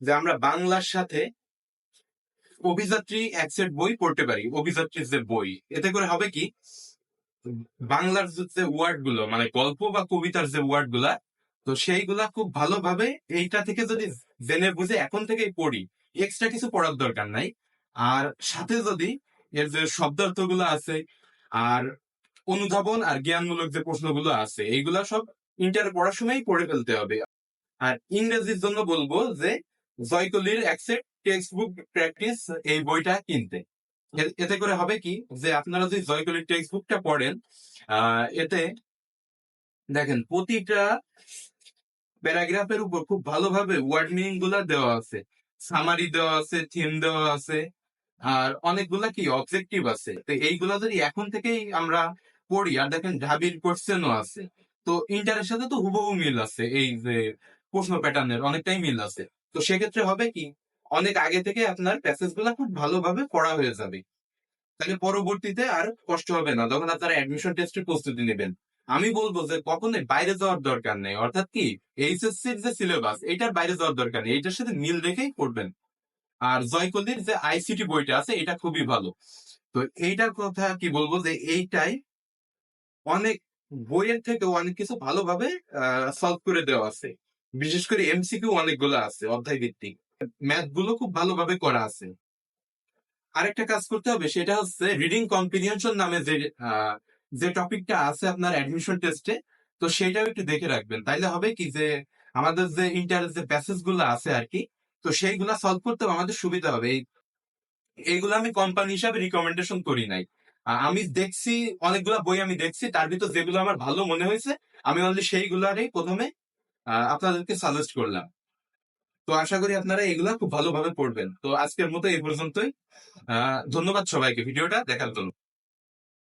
যে আমরা বাংলার সাথে অভিযাত্রী এক সেট বই পড়তে পারি, অভিযাত্রীর যে বই। এতে করে হবে কি? বাংলার যে ওয়ার্ডগুলো মানে গল্প বা কবিতার যে ওয়ার্ডগুলা, তো সেইগুলা খুব ভালোভাবে এইটা থেকে যদি জেনে বুঝে এখন থেকেই পড়ি এক্সট্রা কিছু পড়ার দরকার নাই। আর সাথে যদি এর যে শব্দার্থগুলো আছে, আর অনুধাবন আর জ্ঞানমূলক যে প্রশ্নগুলো আছে, এইগুলা সব ইন্টার পড়ার সময়ই পড়ে ফেলতে হবে। আর ইংরেজির জন্য বলব যে জয়কলির অ্যাকসেপ্ট টেক্সট বুক প্র্যাকটিস এই বইটা কিনতে। এতে করে হবে কি যে আপনারা যদি জয়কলির টেক্সট বুকটা পড়েন এতে দেখেন প্রতিটা প্যারাগ্রাফের উপর খুব ভালোভাবে ওয়ার্ড মিনিংগুলা দেওয়া আছে। সামারি দেওয়া আছে থিম দেওয়া আছে, আর অনেকগুলা কি অবজেক্টিভ আছে। তো এইগুলা যদি এখন থেকেই আমরা পড়ি, আর দেখেন ঢাবির কোশ্চেনও আছে। তো ইন্টারের সাথে তো হুবহু মিল আছে এই যে প্রশ্ন প্যাটার্নের অনেকটাই মিল আছে। তো সেক্ষেত্রে হবে কি, অনেক আগে থেকে আপনার প্যাসেজগুলা খুব ভালোভাবে পড়া হয়ে যাবে। তাহলে পরবর্তীতে আর কষ্ট হবে না, যখন আপনারা অ্যাডমিশন টেস্টের প্রস্তুতি নেবেন। আমি বলব যে কখনোই বাইরে যাওয়ার দরকার নেই, অর্থাৎ কি, এইচএসসির যে সিলেবাস এটার বাইরে যাওয়ার দরকার নেই এটার সাথে মিল রেখেই পড়বেন। আর জয়কলির যে আইসিটি বইটা আছে, এটা খুবই ভালো। তো এইটার কথা কি বলব যে এইটাই অনেক বইয়ের থেকে অনেক কিছু ভালোভাবে সলভ করে দেওয়া আছে। বিশেষ করে এমসিকিউ অনেকগুলো আছে অধ্যায় ভিত্তিক ম্যাথগুলো খুব ভালোভাবে করা আছে। আরেকটা কাজ করতে হবে, সেটা হচ্ছে রিডিং কম্প্রিহেনশন নামে যে যে টপিকটা আছে আপনার অ্যাডমিশন টেস্টে তো সেটাও একটু দেখে রাখবেন। তাইলে হবে কি যে, আমাদের যে ইন্টার যে প্যাসেজগুলো আছে আর কি, তো সেইগুলা সলভ করতে আমাদের সুবিধা হবে। এই, এইগুলো আমি কোম্পানি হিসাবে রিকমেন্ডেশন করি নাই। আমি দেখছি, অনেকগুলা বই আমি দেখছি, তার ভিতর যেগুলো আমার ভালো মনে হয়েছে, আমি অনলি সেইগুলারই প্রথমে আপনাদেরকে সাজেস্ট করলাম। তো আশা করি আপনারা এগুলা খুব ভালোভাবে পড়বেন। তো আজকের মতো এই পর্যন্তই। ধন্যবাদ সবাইকে। ভিডিওটা দেখার জন্য।